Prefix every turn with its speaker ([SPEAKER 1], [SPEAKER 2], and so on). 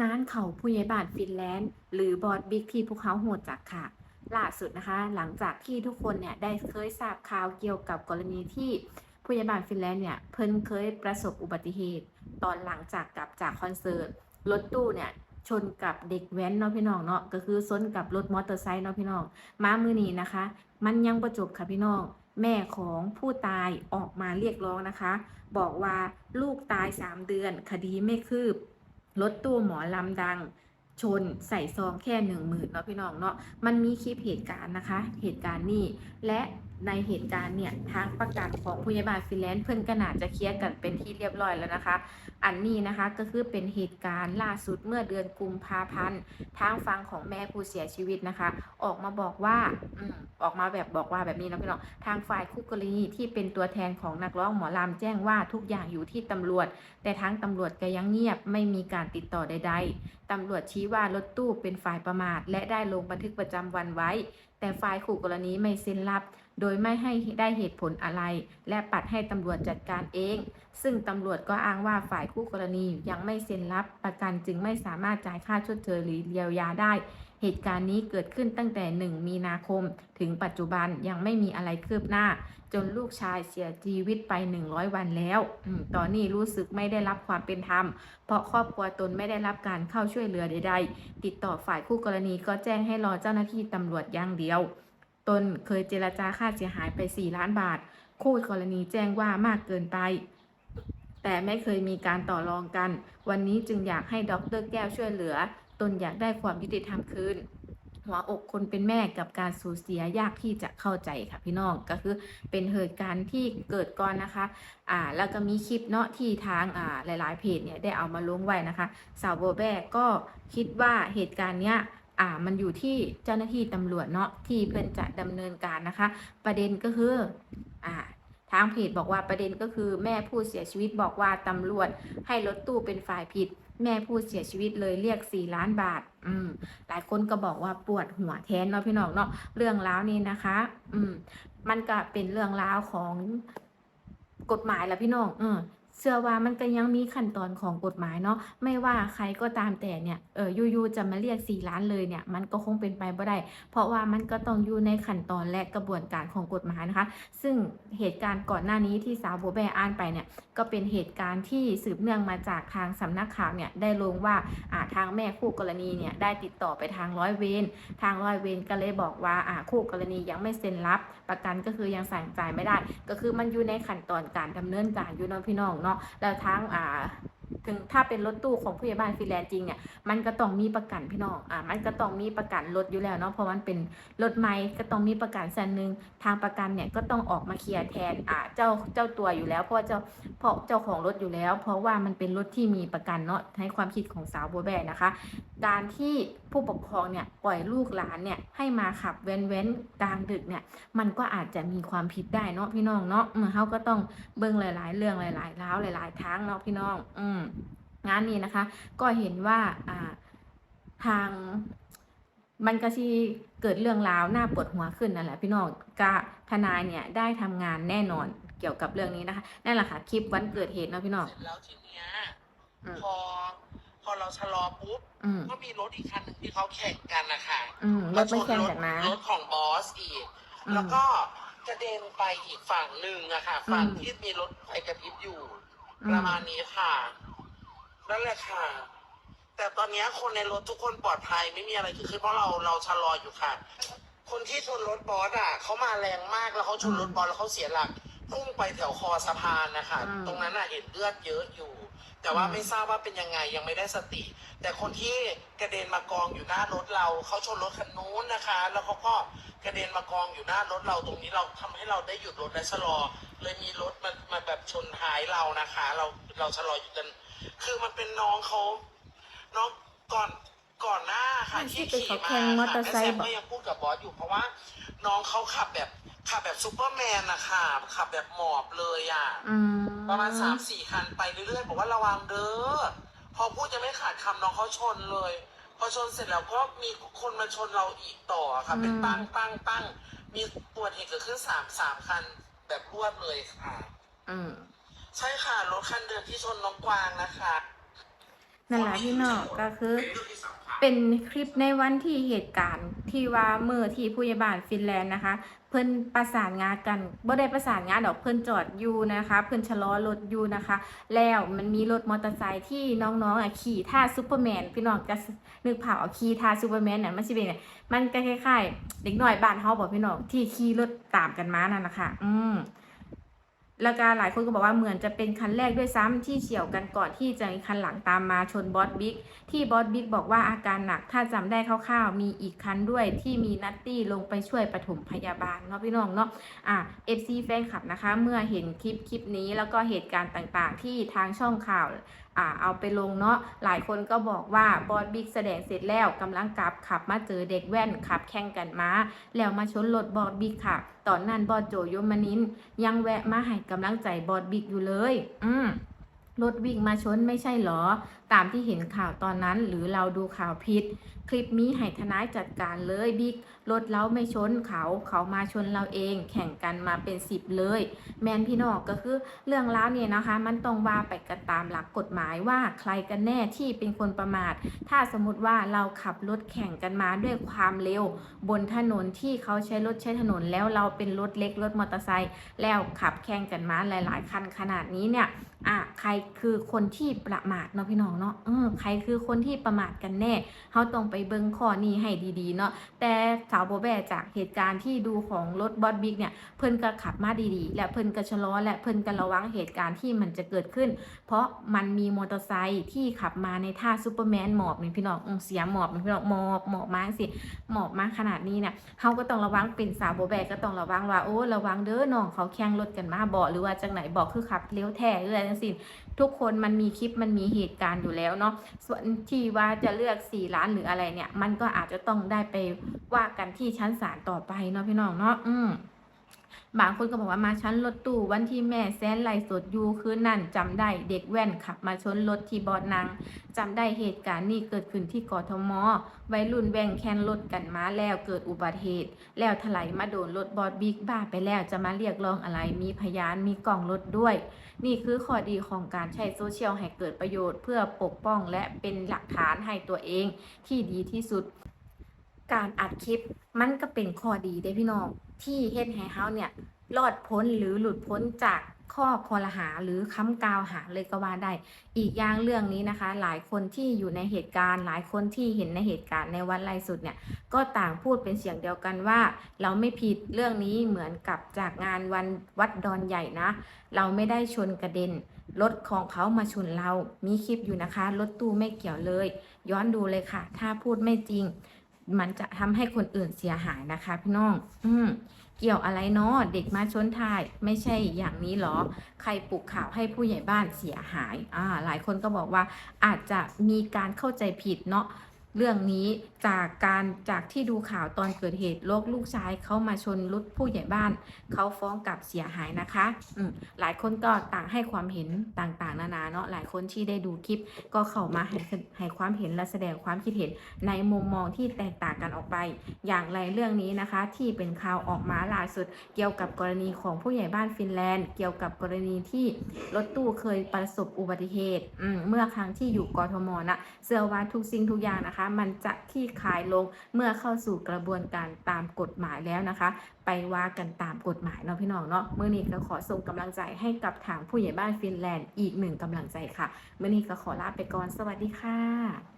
[SPEAKER 1] งานเขาผู้ใหญ่บ้านฟินแลนด์ หรือบอสบิ๊กที่พวกเขาโหดจักค่ะล่าสุดนะคะ หลังจากที่ทุกคนเนี่ยได้เคยทราบข่าวเกี่ยวกับกรณีที่ผู้ใหญ่บ้านฟินแลนด์เนี่ยเพิ่นเคยประสบอุบัติเหตุ ตอนหลังจากกลับจากคอนเสิร์ตรถตู้เนี่ยชนกับเด็กแว้นเนาะพี่น้องเนาะก็คือซนกับรถมอเตอร์ไซค์เนาะพี่น้องมามือนี้นะคะ มันยังประจบค่ะพี่น้องแม่ของผู้ตายออกมาเรียกร้องนะคะ บอกว่าลูกตาย 3 เดือน คดีไม่คืบ รถตู้หมอลำดังชนใส่ซองแค่หนึ่งหมื่นเนาะพี่น้องเนาะมันมีคลิปเหตุการณ์นะคะ เหตุการณ์นี้และ ในเหตุการณ์เนี่ยทางประกันของผู้ใหญ่บ้านฟินแลนด์เพิ่อนก็น่าจะเคลียร์กันเป็นที่เรียบร้อยแล้วนะคะ อันนี้นะคะก็คือเป็นเหตุการณ์ล่าสุดเมื่อเดือนกุมภาพันธ์ทางฝั่งของแม่ผู้เสียชีวิตนะคะ ออกมาบอกว่าอืมออกมาแบบบอกว่าแบบนี้นะพี่น้องทางฝ่ายคู่กรณีที่เป็นตัวแทนของนักร้องหมอลำแจ้งว่าทุกอย่างอยู่ที่ตำรวจ แต่ทั้งตำรวจก็ยังเงียบไม่มีการติดต่อใด ๆตำรวจชี้ว่ารถตู้เป็นฝ่ายประมาท และได้ลงบันทึกประจำวันไว้ แต่ฝ่ายคู่กรณีไม่เซ็นรับ โดยไม่ให้ได้เหตุผลอะไร และปัดให้ตำรวจจัดการเอง ซึ่งตำรวจก็อ้างว่าฝ่ายคู่กรณียังไม่เซ็นรับ ประกันจึงไม่สามารถจ่ายค่าชดเชยหรือเยียวยาได้ เหตุการณ์นี้เกิดขึ้นตั้งแต่ 1 มีนาคม ถึงปัจจุบันยังไม่มีอะไรคืบหน้า จนลูกชายเสียชีวิตไป 100 วันแล้วอตอนนี้รู้สึกไม่ได้รับความเป็นธรรม เพราะครอบครัวตนไม่ได้รับการเข้าช่วยเหลือใด ๆ ติดต่อฝ่ายคู่กรณีก็แจ้งให้รอเจ้าหน้าที่ตำรวจอย่างเดียว ตนเคยเจรจาค่าเสียหายไป 4 ล้านบาท คู่กรณีแจ้งว่ามากเกินไปแต่ไม่เคยมีการต่อรองกัน วันนี้จึงอยากให้ดรแก้วช่วยเหลือ นอยากได้ความยุติธรรมคืนหัวอกคนเป็นแม่กับการสูญเสียยากที่จะเข้าใจค่ะพี่น้องก็คือเป็นเหตุการณ์ที่เกิดก่อนนะคะอ่าแล้วก็มีคลิปเนาะที่ทางอ่าหลายๆเพจเนี่ยได้เอามาลงไว้นะคะสาวโบแบกก็คิดว่าเหตุการณ์เนี้ยอ่ามันอยู่ที่เจ้าหน้าที่ตำรวจเนาะที่เพิ่นจะดำเนินการนะคะ ประเด็นก็คืออ่า ทางเพจบอกว่าประเด็นก็คือแม่ผู้เสียชีวิตบอกว่าตำรวจให้รถตู้เป็นฝ่ายผิด แม่ผู้เสียชีวิตเลยเรียก 4 ล้านบาท อืมหลายคนก็บอกว่าปวดหัวแทนเนาะพี่น้องเนาะเรื่องราวนี้นะคะ อืมมันก็เป็นเรื่องราวของกฎหมายแหละพี่น้อง อืม เชื่อว่ามันก็ยังมีขั้นตอนของกฎหมายเนาะไม่ว่าใครก็ตามแต่เนี่ยเอออยู่ๆจะมาเรียก 4 ล้านเลยเนี่ยมันก็คงเป็นไปไม่ได้ เพราะว่ามันก็ต้องอยู่ในขั้นตอนและกระบวนการของกฎหมายนะคะ ซึ่งเหตุการณ์ก่อนหน้านี้ที่สาวโบแบอ่านไปเนี่ยก็เป็นเหตุการณ์ที่สืบเนื่องมาจากทางสำนักข่าวเนี่ยได้ลงว่าอ่าทางแม่คู่กรณีเนี่ยได้ติดต่อไปทางร้อยเวรทางร้อยเวรก็เลยบอกว่าอ่าคู่กรณียังไม่เซ็นรับ ประกันก็คือยังสั่งจ่ายไม่ได้ ก็คือมันอยู่ในขั้นตอนการดำเนินการอยู่เนาะพี่น้องเนาะแล้วทางอ่าถึงถ้าเป็นรถตู้ของผู้ใหญ่บ้านฟรีแลนซ์จริงเนี่ยมันก็ต้องมีประกันพี่น้องอ่ามันก็ต้องมีประกันรถอยู่แล้วเนาะเพราะมันเป็นรถใหม่ก็ต้องมีประกันส่วนหนึ่งทางประกันเนี่ยก็ต้องออกมาเคลียร์แทนอ่าเจ้าเจ้าตัวอยู่แล้ว เพราะเจ้าเพราะเจ้าของรถอยู่แล้ว เพราะว่ามันเป็นรถที่มีประกันเนาะในความคิดของสาวบัวแบกนะคะ การที่ ผู้ปกครองเนี่ยปล่อยลูกหลานเนี่ยให้มาขับเว้นเว้นๆกลางดึกเนี่ยมันก็อาจจะมีความผิดได้เนาะพี่น้องเนาะอืมเขาก็ต้องเบิ่งหลาย ๆ เรื่องหลายๆร้าวหลาย ๆทางเนาะพี่น้อง อืมงานนี้นะคะ ก็เห็นว่าอ่าทางมันก็ที่เกิดเรื่องราวน่าปวดหัวขึ้นนั่นแหละพี่น้องกะทนายเนี่ยได้ทำงานแน่นอนเกี่ยวกับเรื่องนี้นะคะนั่นแหละค่ะคลิปวันเกิดเหตุเนาะพี่น้อง
[SPEAKER 2] เสร็จแล้วทีเนี้ย
[SPEAKER 1] อืม
[SPEAKER 2] พอ พอเราชะลอปุ๊บ
[SPEAKER 1] อืม
[SPEAKER 2] ก็มีรถอีกคันหนึ่งที่เขาแข่งกันนะคะ
[SPEAKER 1] อืมรถไม่แข่งจากนะ
[SPEAKER 2] รถของบอสอีก
[SPEAKER 1] อืม
[SPEAKER 2] แล้วก็กระเด็นไปอีกฝั่งหนึ่งอะค่ะ ฝั่ง
[SPEAKER 1] อืม
[SPEAKER 2] ที่มีรถไฟกระพริบอยู่
[SPEAKER 1] อื
[SPEAKER 2] ประมาณนี้ค่ะ นั่นแหละค่ะ แต่ตอนเนี้ยคนในรถทุกคนปลอดภัยไม่มีอะไรเกิดขึ้นเพราะเราเราชะลออยู่ค่ะ คนที่ชนรถบอสอะเขามาแรงมากแล้วเขาชนรถบอสแล้วเขาเสียหลัก พุ่งไปแถวคอสะพานนะคะ
[SPEAKER 1] อืม
[SPEAKER 2] ตรงนั้นอะเห็นเลือดเยอะอยู่ แต่ว่า
[SPEAKER 1] อืม
[SPEAKER 2] ไม่ทราบว่าเป็นยังไงยังไม่ได้สติ แต่คนที่กระเด็นมากองอยู่หน้ารถเราเขาชนรถคันนู้นนะคะ แล้วเขาก็กระเด็นมากองอยู่หน้ารถเราตรงนี้เราทำให้เราได้หยุดรถและชะลอ เลยมีรถมามาแบบชนท้ายเรานะคะ เราเราชะลออยู่กัน คือมันเป็นน้องเขาน้องก่อนก่อนหน้าค่ะ
[SPEAKER 1] อ่าที่
[SPEAKER 2] ที่
[SPEAKER 1] เป็น
[SPEAKER 2] ขี่
[SPEAKER 1] เขา
[SPEAKER 2] มา
[SPEAKER 1] แข่งมอเตอ
[SPEAKER 2] ค่ะ
[SPEAKER 1] ร์
[SPEAKER 2] แม่
[SPEAKER 1] ไซ
[SPEAKER 2] แซ
[SPEAKER 1] ค์
[SPEAKER 2] ม
[SPEAKER 1] บอก
[SPEAKER 2] ก็ยังพูดกับบอสอยู่เพราะว่า น้องเขาขับแบบ ขับแบบซูเปอร์แมนนะคะขับแบบหมอบเลยอะ
[SPEAKER 1] อืม
[SPEAKER 2] ประมาณสามสี่คันไปเรื่อยๆ บอกว่าระวังเด้อ พอพูดจะไม่ขาดคำน้องเขาชนเลย พอชนเสร็จแล้วก็มีคนมาชนเราอีกต่อค่ะ เป็นปังปังปังมีตัวเหตุเกิดขึ้นสามสามคันแบบรวดเลยค่ะ
[SPEAKER 1] อืม
[SPEAKER 2] ใช่ค่ะ รถคันเดิมที่ชนน้องกวางนะคะ
[SPEAKER 1] นั่นแหละพี่น้องก็คือ เป็นคลิปในวันที่เหตุการณ์ที่ว่าเมื่อที่ผู้ใหญ่บ้านฟินแลนด์นะคะ เพิ่นประสานงานกันบ่ได้ประสานงานดอกเพิ่นจอดอยู่นะคะ เพิ่นชะลอรถอยู่นะคะ แล้วมันมีรถมอเตอร์ไซค์ที่น้องๆอะขี่ท่าซูเปอร์แมนพี่น้องจะนึกภาพเอาขี่ท่าซูเปอร์แมนน่ะมันสิเป็นไงมันก็คล้ายๆเด็กน้อยบ้านเฮาบ่พี่น้องที่ขี่รถตามกันมานั่นนะคะอืม แล้วก็หลายคนก็บอกว่าเหมือนจะเป็นคันแรกด้วยซ้ำที่เฉี่ยวกันก่อนที่จะมีคันหลังตามมาชนบอสบิ๊กที่บอสบิ๊กบอกว่าอาการหนักถ้าจำได้คร่าวๆ มีอีกคันด้วยที่มีนัตตี้ลงไปช่วยปฐมพยาบาลเนาะพี่น้องเนาะอะ FC แฟนคลับนะคะ เมื่อเห็นคลิปคลิปนี้แล้วก็เหตุการณ์ต่างๆ ที่ทางช่องข่าวอ่าเอาไปลงเนาะหลายคนก็บอกว่าบอสบิ๊กแสดงเสร็จแล้วกำลังกลับขับมาเจอเด็กแว่นขับแข่งกันมาแล้วมาชนรถบอสบิ๊กค่ะ ตอนนั้นบอดโจโยมานินยังแวะมาให้กำลังใจบอดบิ๊กอยู่เลย อืมรถวิ่งมาชนไม่ใช่เหรอ ตามที่เห็นข่าวตอนนั้นหรือเราดูข่าวผิด คลิปนี้ให้ทนายจัดการเลยบิ๊ก รถเราไม่ชนเขาเขามาชนเราเอง แข่งกันมาเป็นสิบเลย แมนพี่น้องก็คือเรื่องราวเนี่ยนะคะ มันต้องว่าไปกันตามหลักกฎหมายว่าใครกันแน่ที่เป็นคนประมาท ถ้าสมมติว่าเราขับรถแข่งกันมาด้วยความเร็ว บนถนนที่เขาใช้รถใช้ถนนแล้วเราเป็นรถเล็กรถมอเตอร์ไซค์แล้วขับแข่งกันมาหลาย ๆ คันขนาดนี้เนี่ยอะใครคือคนที่ประมาทเนาะพี่น้องเนาะเออใครคือคนที่ประมาทกันแน่เขาต้องไปเบิ่งข้อนี้ให้ดีๆเนาะแต่สาวโบแบจากเหตุการณ์ที่ดูของรถบอสบิ๊กเนี่ยเพิ่นก็ขับมาดีๆ และเพิ่นก็ชะลอและเพิ่นก็ระวังเหตุการณ์ที่มันจะเกิดขึ้น เพราะมันมีมอเตอร์ไซค์ที่ขับมาในท่าซูเปอร์แมนหมอบนี่พี่น้องอืมเสียหมอบนี่พี่น้องหมอบหมอบมากสิหมอบมากขนาดนี้เนี่ยเขาก็ต้องระวังเป็นสาวโบแบก็ต้องระวังว่าโอ้ระวังเด้อน้องเขาแข่งรถกันมาบอกหรือว่าจังไหนบอกคือขับเลี้ยวแท้หรืออะไรทั้งสิ้นทุกคนมันมีคลิปมันมีเหตุการณ์อยู่แล้วเนาะส่วนที่ว่าจะเลือก4ล้านหรืออะไรเนี่ย มันก็อาจจะต้องได้ไปว่ากันที่ชั้นศาลต่อไปเนาะพี่น้องเนาะอืมบางคนก็บอกว่ามาชั้นรถตู้วันที่แม่แซนไลฟ์สดอยู่คืนนั่นจำได้เด็กแว่นขับมาชนรถที่บอดนางจำได้เหตุการณ์นี้เกิดขึ้นที่กทมวัยรุ่นแว่งแคนรถกันมาแล้วเกิดอุบัติเหตุ แล้วถลายมาโดนรถบอดบิ๊กบ้าไปแล้วจะมาเรียกร้องอะไรมีพยานมีกล่องรถด้วย นี่คือข้อดีของการใช้โซเชียลให้เกิดประโยชน์ เพื่อปกป้องและเป็นหลักฐานให้ตัวเองที่ดีที่สุด การอัดคลิปมันก็เป็นข้อดีเด้พี่น้องที่เฮ็ดให้เฮาเนี่ยรอดพ้นหรือหลุดพ้นจากข้อคอรหาหรือคำกล่าวหาเลยก็ว่าได้ อีกอย่างเรื่องนี้นะคะ หลายคนที่อยู่ในเหตุการณ์ หลายคนที่เห็นในเหตุการณ์ในวันไล่สุดเนี่ยก็ต่างพูดเป็นเสียงเดียวกันว่า เราไม่ผิดเรื่องนี้เหมือนกับจากงานวันวัดดอนใหญ่นะ เราไม่ได้ชนกระเด็นรถของเขามาชนเรา มีคลิปอยู่นะคะรถตู้ไม่เกี่ยวเลย ย้อนดูเลยค่ะ ถ้าพูดไม่จริง มันจะทำให้คนอื่นเสียหายนะคะพี่น้อง อืมเกี่ยวอะไรเนาะเด็กมาชนท้าย ไม่ใช่อย่างนี้หรอ ใครปลุกข่าวให้ผู้ใหญ่บ้านเสียหาย อ่า หลายคนก็บอกว่าอาจจะมีการเข้าใจผิดเนาะ เรื่องนี้จากการจากที่ดูข่าวตอนเกิดเหตุโลกลูกชายเขามาชนรถผู้ใหญ่บ้าน เขาฟ้องกับเสียหายนะคะอืหลายคนก็ต่างให้ความเห็นต่างๆ นานาเนาะหลายคนที่ได้ดูคลิป ก็เข้ามาให้ให้ความเห็นและแสดงความคิดเห็นในมุมมองที่แตกต่างกันออกไป อย่างไรเรื่องนี้นะคะ ที่เป็นข่าวออกมาล่าสุด เกี่ยวกับกรณีของผู้ใหญ่บ้านฟินแลนด์ เกี่ยวกับกรณีที่รถตู้เคยประสบอุบัติเหตุอืเมื่อครั้งที่อยู่กทมนะเชื่อว่าทุกสิ่งทุกอย่างนะคะมันจะที่คลายลงเมื่อเข้าสู่กระบวนการตามกฎหมายแล้วนะคะ ไปว่ากันตามกฎหมายเนาะพี่น้องเนาะเมื่อนี้ก็ขอส่งกำลังใจให้กับทางผู้ใหญ่บ้านฟินแลนด์อีกหนึ่งกำลังใจค่ะเมื่อนี้ก็ขอลาไปก่อนสวัสดีค่ะ